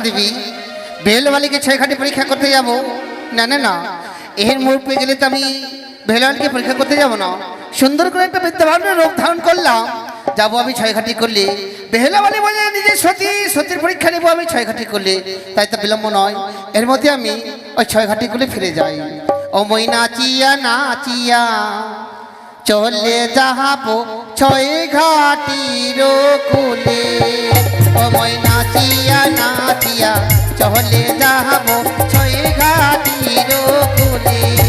দেবী বেলবালিকে ছয়খাটি পরীক্ষা করতে যাব। না না না এর মুখ পেয়ে গেলে তো আমি বেলবালিকে পরীক্ষা করতে যাব না। সুন্দর করে একটা বিদ্যাভাবের রূপ ধারণ করলাম। যাব আমি ছয়খাটি করলে। বেহলাবালি বলে, নিজের সতী, সতীর পরীক্ষা নেব আমি ছয়খাটি করলে। তাই তো বিলম্ব নয়। এর মধ্যে আমি ওই ছয়খাটি করলে ফিরে যাই। ও মই নাচিয়া নাচিয়া চলে যাহাবো ছয় ঘাটির কুলে। অময় নাচিয়া নাচিয়া চলে যাহাবো ছয় ঘাটির কুলে।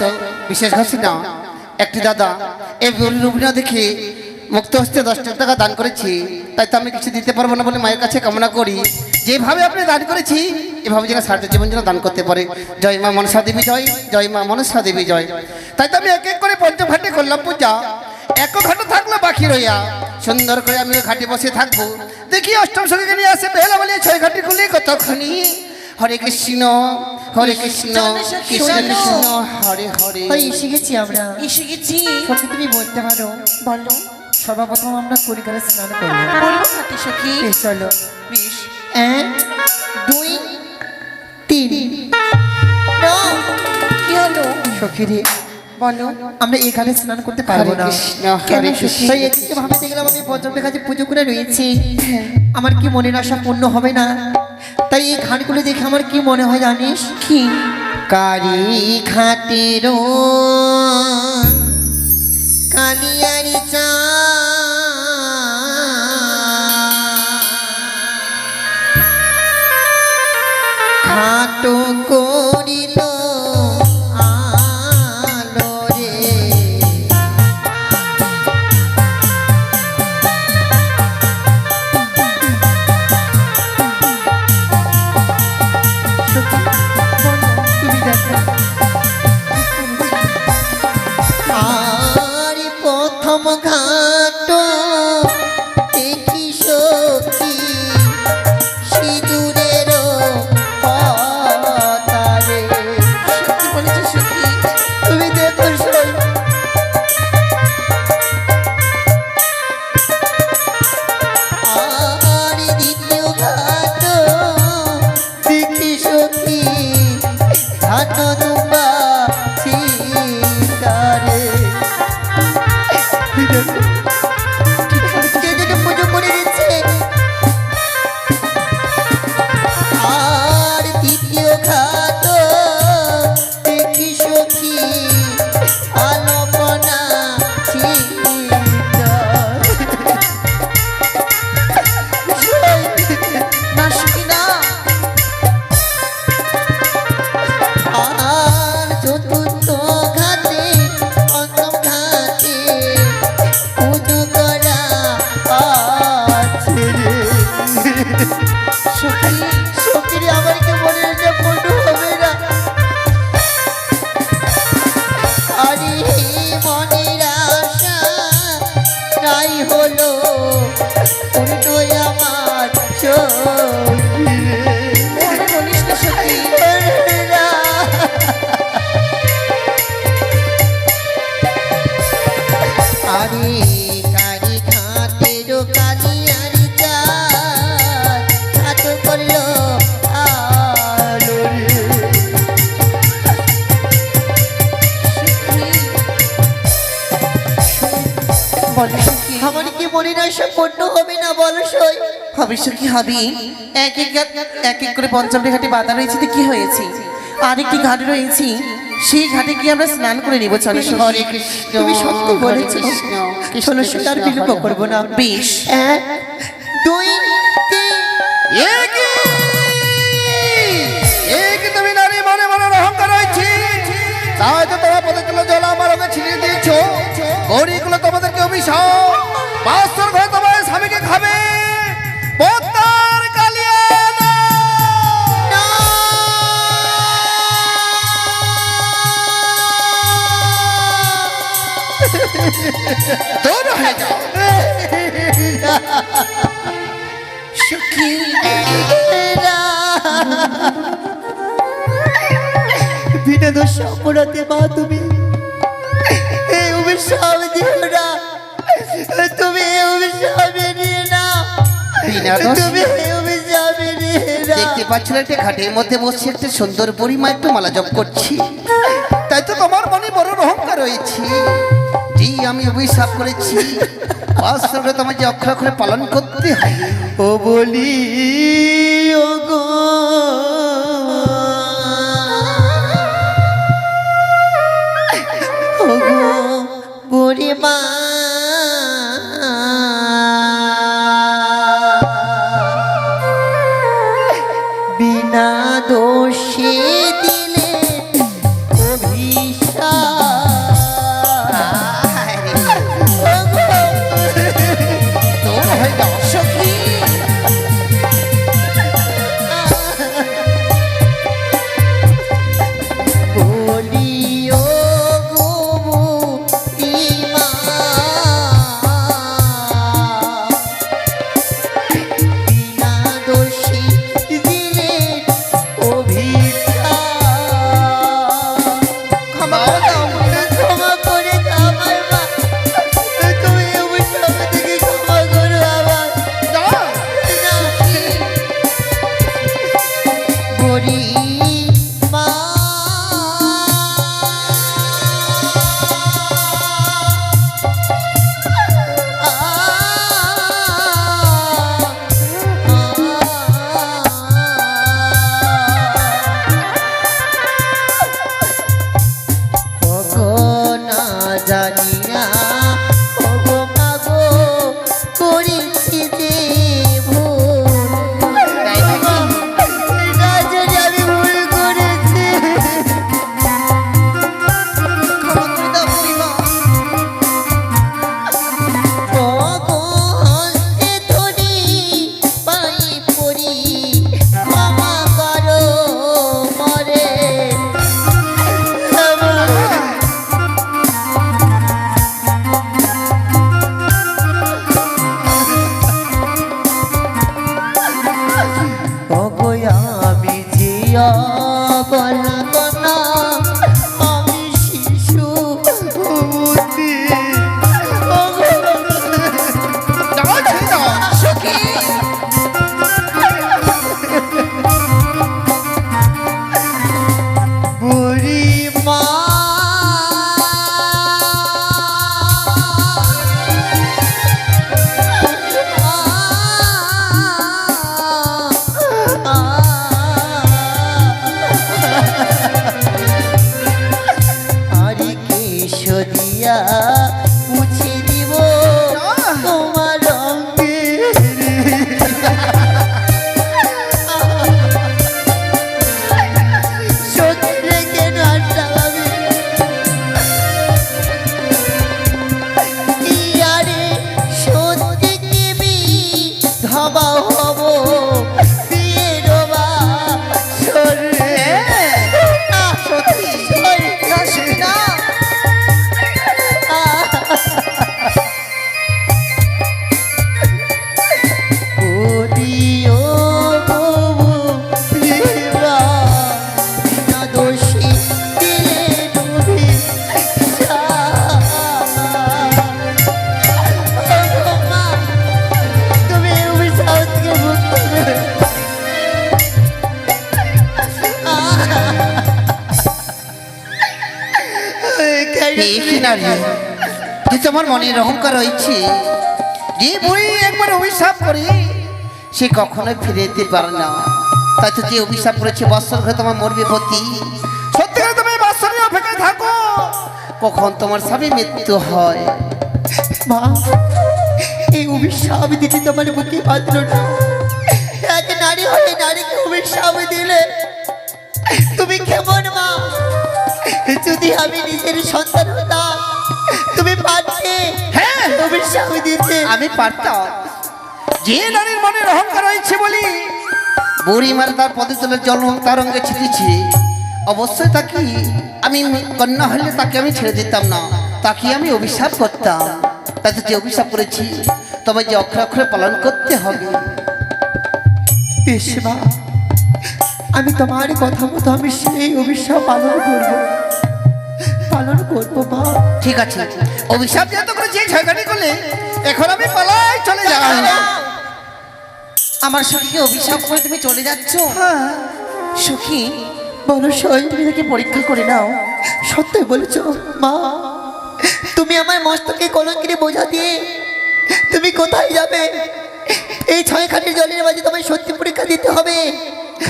তো বিশেষ ঘোষণা একটি দাদা এই রুবিনা দেখে মুক্ত হস্তে দশ টাকা দান করেছি, তাই তো আমি কিছু দিতে পারব না বলে মায়ের কাছে কামনা করি। যেভাবে আপনি দান করেছি, এভাবে যেন সার্থ জীবন যেন দান করতে পারে। জয় মা মনসা দেবী, জয় জয় মা মনসা দেবী, জয়। তাই তো আমি এক এক করে পঞ্চঘাটে করলাম পূজা। এক ঘাটে থাকল বাকি রইয়া। সুন্দর করে আমি ঘাটে বসে থাকব। দেখি অষ্টম সঙ্গে নিয়ে আসে বেলা বলে ছয় ঘাটে খুলে কতক্ষণি? হরে কৃষ্ণ হরে কৃষ্ণ কৃষ্ণ কৃষ্ণ হরে হরে। এসে গেছি আমরা। এসে গেছি সত্যি তুমি বলতে পারো। বলো। সর্বপ্রথম আমরা কলিকালে স্নান করব। হাতে সখী চলো। বেশ। এক দুই তিন। কি হলো? সখীরে বলো। আমরা এখানে স্নান করতে পারব না। হরে কৃষ্ণ, কেন হরে সখী? কৃষ্ণ। তাই একটু ভাবে দেখলাম আমি পঞ্চমের কাছে পুজো করে রয়েছি। আমার কি মনের আশা পূর্ণ হবে না? তাই এই ঘাটগুলো দেখে আমার কি মনে হয় জানিস? কি? কারি ঘাটের কালিয়ারি চা। খাটো করিল আমার কি মনে না পূর্ণ হবে না বলো সই? হবে সখী হবে এক এক এক এক করে পঞ্চমটি ঘাটে বাধা রয়েছে তো কি হয়েছে? আরেকটি ঘাট রয়েছে সেই ঘাটে গিয়ে আমরা স্নান করে নিব চলো। হরে কৃষ্ণ তুমি সত্য বলেছ। আর কৃষ্ণ, বিলম্ব। করব না। বেশ। এক দুই? তুমি নারী মনে মনে অহংকার হয়েছি তোমার পদগুলো জল আমার ওকে ছিনিয়ে দিয়েছ। গৌরীগুলো তোমাদেরকে অভিশাপ বাস্তর ঘরে তোমার স্বামীকে খাবে। দূর হয়ে যাও। মা তুমি অভিশাপ দিও না। তুমি অভিশাপ নিয়ে না। তুমি এই নিয়ে না। দেখতে পাচ্ছ না একটা ঘাটের মধ্যে বসে একটা সুন্দর পরিমা একটু মালা জপ করছি। তাই তো তোমার মনে বড় অহংকার রয়েছে। জি আমি অভিশাপ করেছি। বাস্তবে তোমার যে অক্ষর অক্ষরে পালন করতে হয়। ও বলি বুড়িমা বিনা দোষে। ধাবা হব মনের অহংকার রয়েছে যে বুড়ি একবার অভিশাপ করি সে কখনোই ফিরে যেতে পারে না। তাই তো যে অভিশাপ করেছে বৎসর ঘরে তোমার মরবে পতি। সত্যি করে তুমি বৎসরের অপেক্ষায় থাকো, কখন তোমার স্বামী মৃত্যু হয়। মা, এই অভিশাপ দিতে তোমার বুকে পাত্র না। এক নারী হয়ে নারীকে অভিশাপ দিলে, তুমি কেমন মা? যদি আমি নিজের সন্তান হতাম হ্যাঁ। অভিশাপ দিতে আমি পারতাম। যে নারীর মনের অহংকার রয়েছে বলি বুড়ি মারে তার পদে জল তার অঙ্গে ছিটেছি। অবশ্যই তাকে আমি কন্যা হলে তাকে আমি ছেড়ে দিতাম না। তাকে আমি অভিশাপ করতাম। তাতে যে অভিশাপ করেছি তবে যে অক্ষরে অক্ষরে পালন করতে হবে। বেশ আমি তোমার কথা মতো আমি সেই অভিশাপ পালন করব। পালন করব ঠিক আছে। অভিশাপ যেহেতু করে যে ঝগড়াটি করলে এখন আমি পালাই চলে যাই। আমার সখীকে অভিশাপ করে তুমি চলে যাচ্ছ? সখী বলো সই তুমি তাকে পরীক্ষা করে নাও। সত্যি বলেছ মা। তুমি আমার মস্তকে কলঙ্কিরে বোঝা দিয়ে তুমি কোথায় যাবে? এই ছয় খাটির জলের মাঝে তোমায় সত্যি পরীক্ষা দিতে হবে।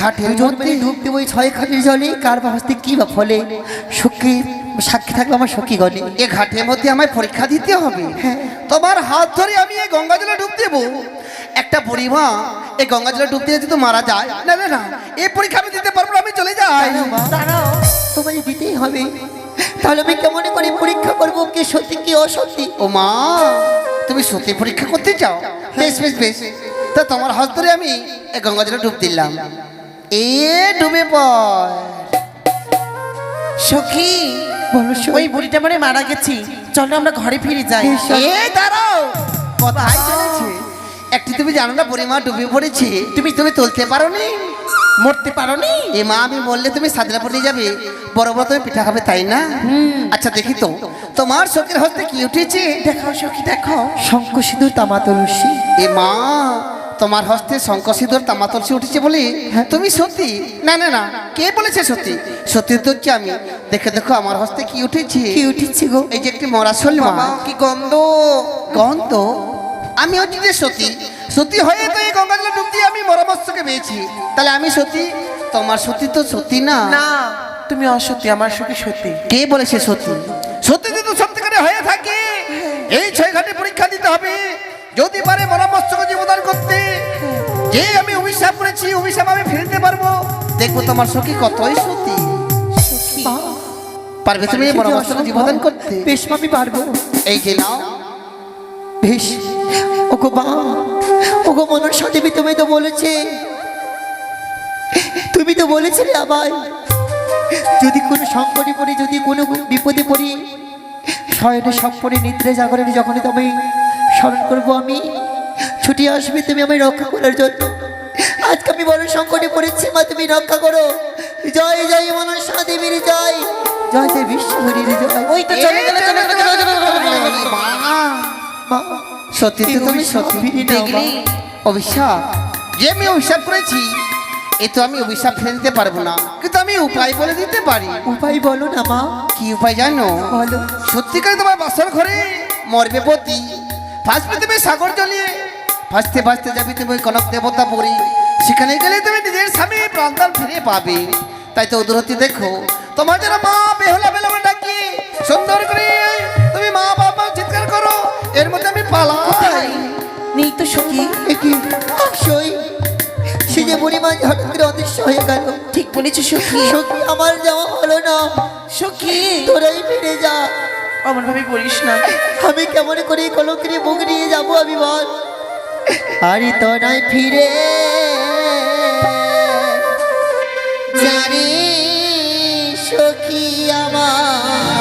মধ্যে? মিলে ডুব দেবো এই ছয় খাটির জলে। কার বা হস্তে কি বা ফলে? সুখী সাক্ষী থাকবে আমার সখী গলে। এ ঘাটের মধ্যে আমায় পরীক্ষা দিতে হবে। হ্যাঁ। তোমার হাত ধরে আমি এই গঙ্গা জলে ডুব দেবো। একটা বুড়িমা এই গঙ্গা জলে ডুব দিয়ে যদি মারা যায় না না না এই পরীক্ষা আমি দিতে পারব না, আমি চলে যাই। দাঁড়াও তোমায় দিতেই হবে। তাহলে আমি কেমন করে পরীক্ষা করব? কি সত্যি কি অসত্যি ও মা তুমি সত্যি পরীক্ষা করতে চাও? বেশ বেশ বেশ। তা তোমার হাত ধরে আমি এই গঙ্গা জলে ডুব দিলাম। এ ডুবে পড়। সখী ওই বুড়িটা মানে মারা গেছি। চলো আমরা ঘরে ফিরে যাই। এ দাঁড়াও। চলেছে? একটি তুমি জানো না বুড়িমা ডুবে পড়েছে। তুমি তুমি তুলতে পারো নি মরতে পারো নি এ মা আমি বললে তুমি সাদরাপুর নিয়ে যাবে। বড় বড় তুমি পিঠা খাবে তাই না? আচ্ছা দেখি তো। তোমার চোখের হস্তে কি উঠেছে? দেখাও সখী দেখো। শঙ্খ সিঁদুর তামাতলসী এ মা তোমার হস্তে শঙ্খ সিঁদুর তামাতলসি উঠেছে বলে তুমি সত্যি? না না না কে বলেছে সত্যি? সত্যি তো কি আমি? দেখে দেখো আমার হস্তে কি উঠেছে? কি উঠেছে গো? এই যে একটি মরাশল মা। কি গন্ধ? গন্ধ? আমি হচ্ছি যে সতী সতী হয়ে তো এই গঙ্গা জলে ডুব দিয়ে আমি মরমস্তকে পেয়েছি। তাহলে আমি সতী তোমার সতী তো সত্যি না? না তুমি অসত্যি আমার সখী সত্যি। কে বলেছে সত্যি? সত্যি যদি সত্যিকারে হয়ে থাকে এই ছয় ঘাটে পরীক্ষা দিতে হবে। যদি পারে মরমস্তক যে আমি অভিশাপ করেছি অভিশাপ আমি ফেলতে পারব। দেখব তোমার সখী কতই সত্যি পারবে তুমি মরমস্তক জীবদান করতে? বেশ আমি পারব। এই যে নাও। বেশ। ওগো মা ওগো মনসা দেবী তুমি তো বলেছে। তুমি তো বলেছিলে আমায়। যদি কোনো সংকটে পড়ি যদি কোনো বিপদে পড়ি শয়নে সপনে নিদ্রে জাগরণে যখনই তুমি স্মরণ করব আমি। ছুটি আসবে তুমি আমায় রক্ষা করার জন্য। আজকে আমি বড় সংকটে পড়েছি মা তুমি রক্ষা করো। জয় জয় মনসা দেবীর জয়। জয় জয় বিশ্বহরীর জয়। ওই তো চলে গেলে চলে গেলে সত্যি তো তুমি সত্যি দেখলি? অভিশাপ। যে আমি অভিশাপ করেছি এ তো আমি অভিশাপ ফেলে দিতে পারব না। কিন্তু আমি উপায় বলে দিতে পারি। উপায় বলো না মা। কি উপায় জানো? বলো। সত্যিকারে তোমার বাসর ঘরে মরবে পতি। ফাঁসবে তুমি সাগর জলিয়ে ফাঁসতে ভাসতে যাবি তুমি কনক দেবতা পড়ি সেখানে গেলে তুমি নিজের স্বামী প্রান্তাল ফিরে পাবে। তাই তো উদরতি দেখো তোমার যেন মা বেহলা বেলা ডাকি সুন্দর করে তুমি মা বাবা চিৎকার করো এর মধ্যে আমি পালাই। নেই তো সখী সই সে যে বুড়িমা হঠাৎ করে অদৃশ্য হয়ে গেল। ঠিক বলেছ সখী। সখী আমার যাওয়া হলো না। সখী। তোরাই ফিরে যা। আমার ভাবে বলিস না। আমি কেমন করে কলঙ্কিরে মুখ নিয়ে যাব আমি বল আরে তোরাই ফিরে জানি সখী আমার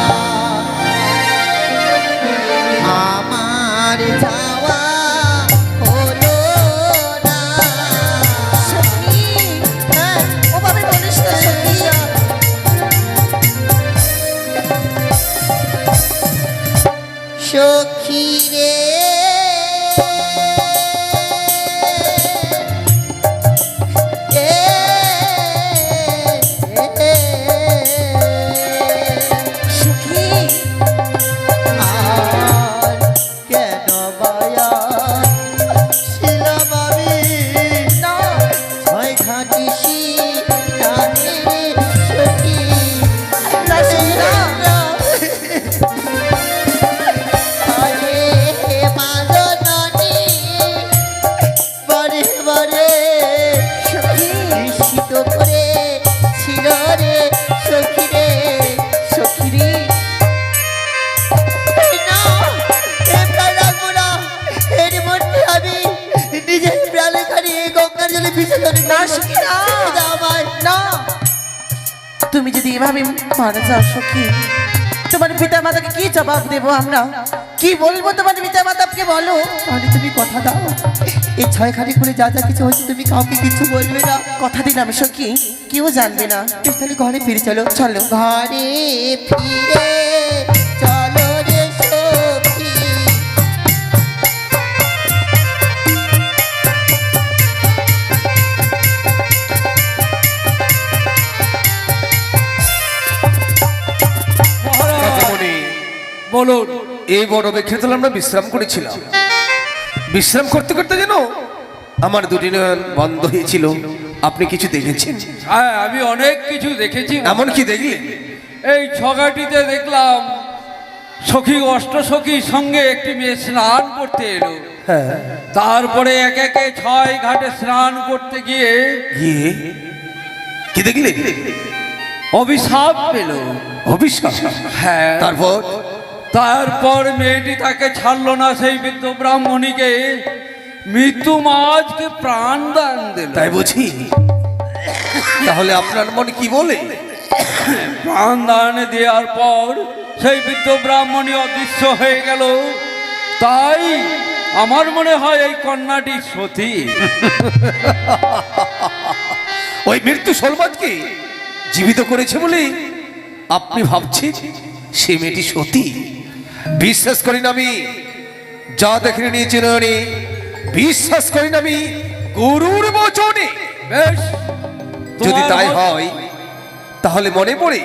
করে সখী করে ছিল রে সখী রে সখী রে। নিজের প্রাণে খাড়িয়ে গঙ্গার জলে বিসর্জন না তুমি যদি এভাবে মারা যাও সখী তোমার পিতা মাতাকে কি জবাব দেবো আমরা? কি বলব তোমার পিতা মাতাকে বলো? তাহলে তুমি কথা দাও। এই ছয়খানি করে যা যা কিছু হচ্ছে তুমি কাউকে কিছু বলবে না। কথা দিলাম সখী কেউ জানবে না। বেশ, তাহলে ঘরে ফিরে চলো চলো। ঘরে ফিরে চলো রে সখী। বলুন। এই বড় বৃক্ষতলে আমরা বিশ্রাম করেছিলাম। বিশ্রাম করতে করতে যেন আমার দুটি নয়ন বন্ধ হয়েছিল। আপনি কিছু দেখেছেন? হ্যাঁ আমি অনেক কিছু দেখেছি। এমন কি দেখলেন এই ছগাটিতে দেখলাম সখী অষ্ট সখীর সঙ্গে একটি মেয়ে স্নান করতে এলো। হ্যাঁ। তারপরে এক একে ছয় ঘাটে স্নান করতে গিয়ে গিয়ে কি দেখলেন অভিশাপ পেল। অবিশ্বাস হ্যাঁ। তারপর? তারপর মেয়েটি তাকে ছাড়লো না সেই বৃদ্ধ ব্রাহ্মণীকে। মৃত্যু মাছকে প্রাণ দান দিল। তাই বুঝি? তাহলে আপনার মন কি বলে? প্রাণ দান দেওয়ার পর সেই বৃদ্ধ ব্রাহ্মণী অদৃশ্য হয়ে গেল। তাই আমার মনে হয় এই কন্যাটি সতী। ওই মৃত্যু সলমাজকে জীবিত করেছে বলে আপনি ভাবছেন? সে মেয়েটি সতী? বিশ্বাস করি না আমি যা দেখে নিয়েছি নয়নে বিশ্বাস করি না আমি গুরুর বচনে। বেশ যদি তাই হয় তাহলে মনে পড়ে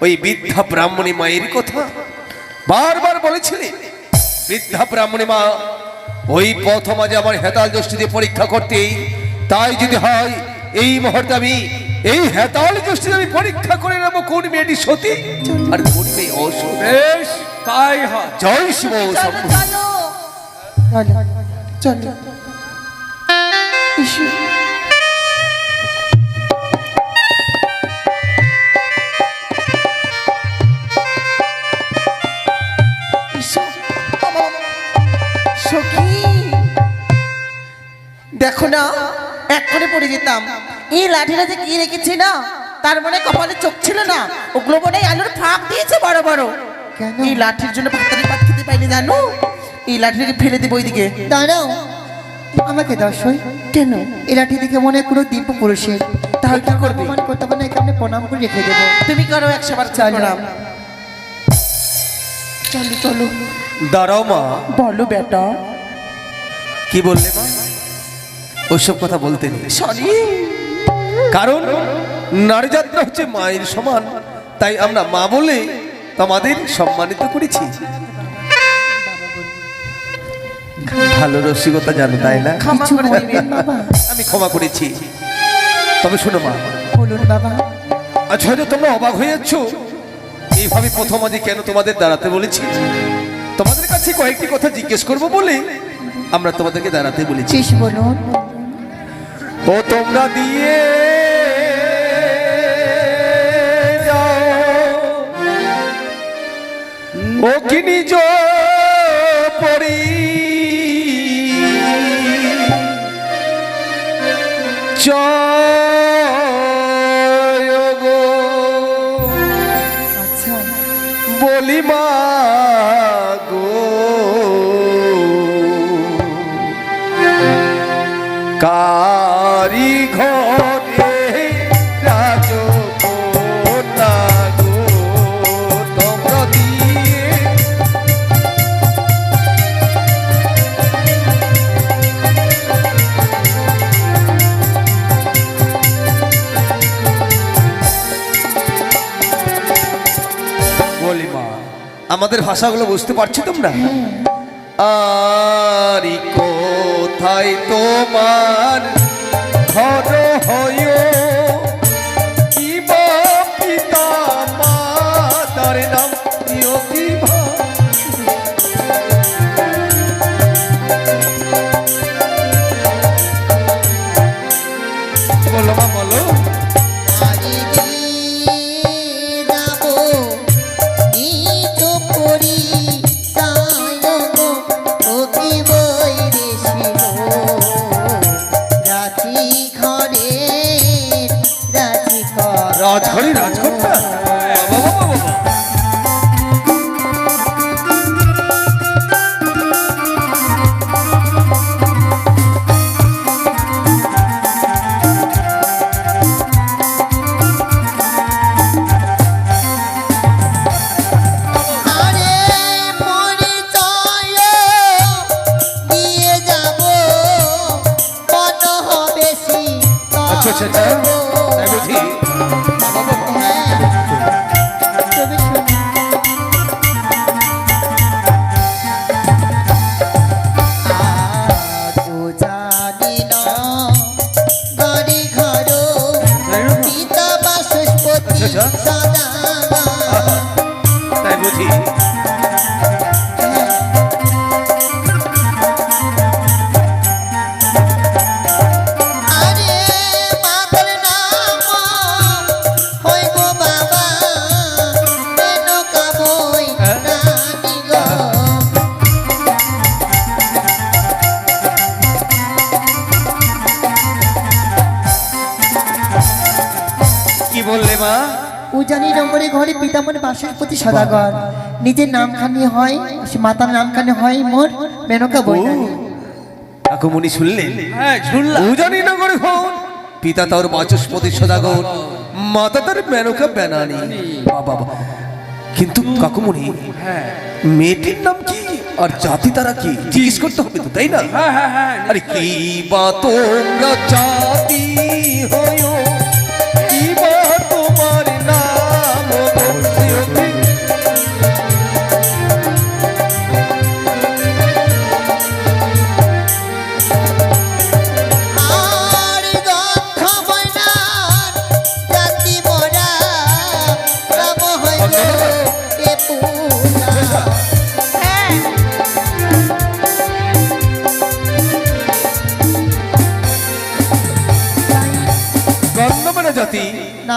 ওই বৃদ্ধা ব্রাহ্মণী মায়ের কথা। বারবার বলেছিলেন বৃদ্ধা ব্রাহ্মণী মা ওই প্রথম আজ আমার হেতাল দৃষ্টিতে পরীক্ষা করতে তাই যদি হয় এই মুহূর্তে আমি এই হেতাল দৃষ্টিতে আমি পরীক্ষা করে নেব কোন মেয়েটি সতী। আর কোন মেয়ে অসতী তাই হয়। জয় শিব। চলো দেখো না এক্ষণে পড়ে যেতাম। এই লাঠিটা যে কি রেখেছি না তার মানে কপালে চোখ ছিল না। ওগুলো মনে আলুর ফাঁক দিয়েছে বড় বড়। কেন? এই লাঠির জন্য ভাতারি পাত খেতে পাইনি জানো? এই লাঠিটাকে ফেলে দেবো ওইদিকে। দাঁড়াও। আমাকে দর্শই কেন? এই লাঠি দেখে মনে কোনো দিব্য পুরুষের। তাহলে কি করবে? অপমান করতে পারে না এখানে প্রণাম করে রেখে দেবো। তুমি করো একশো বার চলো। প্রণাম। চলো চলো। দাঁড়াও মা। বলো বেটা। কি বললে মা? ওইসব কথা বলতে নেই। সরি। কারণ নারী যাত্রা হচ্ছে মায়ের সমান। তাই আমরা মা বলে তোমাদের সম্মানিত করেছি। ভালো রসিকতা জানো তাই না? আমি ক্ষমা করেছি। তবে শোনো মা। বলুন বাবা। আজ হয়তো তোমরা অবাক হয়ে যাচ্ছ। এইভাবে প্রথম আজ কেন তোমাদের দাঁড়াতে বলেছি? তোমাদের কাছে কয়েকটি কথা জিজ্ঞেস করব বলে আমরা তোমাদেরকে দাঁড়াতে বলেছি। বলুন। ও তোমরা দিয়ে ও কি নিজ পরি জয় আমাদের ভাষাগুলো বুঝতে পারছ তোমরা? আরি কোথায় তোমার ঘর হয় Johnson. ঘরে পিতামন বাসের প্রতি সদাগর। নিজের নামখানি হয় সে মাতার নামখানি হয় মোর মেনকা বই কাকুমণি শুনলেন? হ্যাঁ শুনলাম। উজানি নগর হন। পিতা তার বাচস্পতি সদাগর মাতা তার মেনকা বেনানি। বাবা বাবা। কিন্তু কাকুমণি হ্যাঁ। মেয়েটির নাম কি? আর জাতি তারা কি? জিজ্ঞেস করতে হবে তো তাই না? হ্যাঁ হ্যাঁ হ্যাঁ আরে কি বা তোমরা জাতি হয়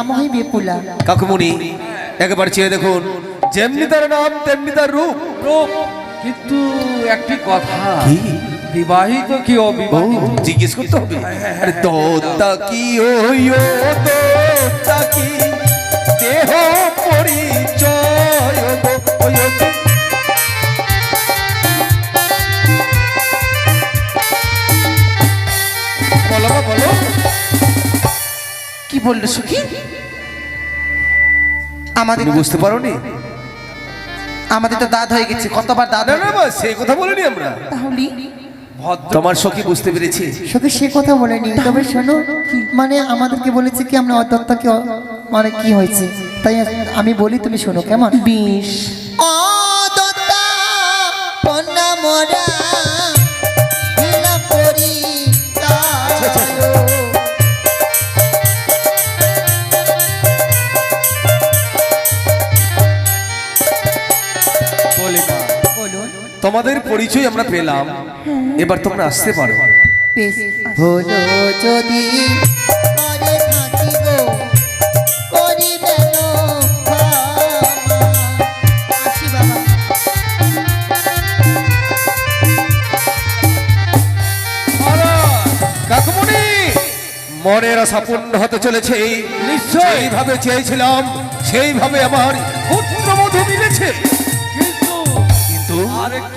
নাম হয় বেপুলা কাকুমণি একবার চেয়ে দেখুন। যেমনি তার নাম তেমনি তার রূপ। রূপ কিন্তু একটি কথা। কি? বিবাহিত কি অবিবাহিত? জিজ্ঞেস করতে হবে। আরে তোতা কি ওইও তোতা কি? দেহ পরিচয় ওই বলো। কি বলল সুখী? আমাদের তুমি বুঝতে পারোনি? আমাদের তো দাঁত হয়ে গেছে কতবার দাঁত না না সেই কথা বলিনি আমরা। তাহলে? তোমার সখী বুঝতে পেরেছি? শুধু সে কথা বলেনি। তবে শোনো মানে আমাদেরকে বলেছে কি আমরা অদত্তাকে অ- মানে কি হয়েছে? তাই আমি বলি তুমি শোনো কেমন? বিষ। অদত্তা কন্যা মোরা। তোমাদের পরিচয় আমরা পেলাম। এবার তোমরা আসতে পারো। হলো যদি মনের আশা পূর্ণ হতে চলেছে। নিশ্চয়ই। সেইভাবে চেয়েছিলাম সেইভাবে আমার পুত্র মধু মিলেছে।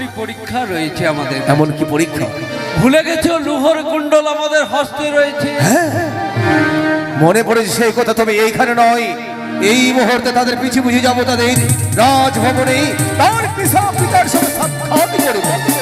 আরেকটি পরীক্ষা রয়েছে আমাদের এমন কি পরীক্ষা। ভুলে গেছো? লুহর কুণ্ডল আমাদের হস্তে রয়েছে। মনে পড়েছে সেই কথা তবে এইখানে নয়। এই মুহূর্তে তাদের পিছু বুঝে যাব তাদের রাজভবনে তার পিসা পিতার সঙ্গে সাক্ষাৎ করব।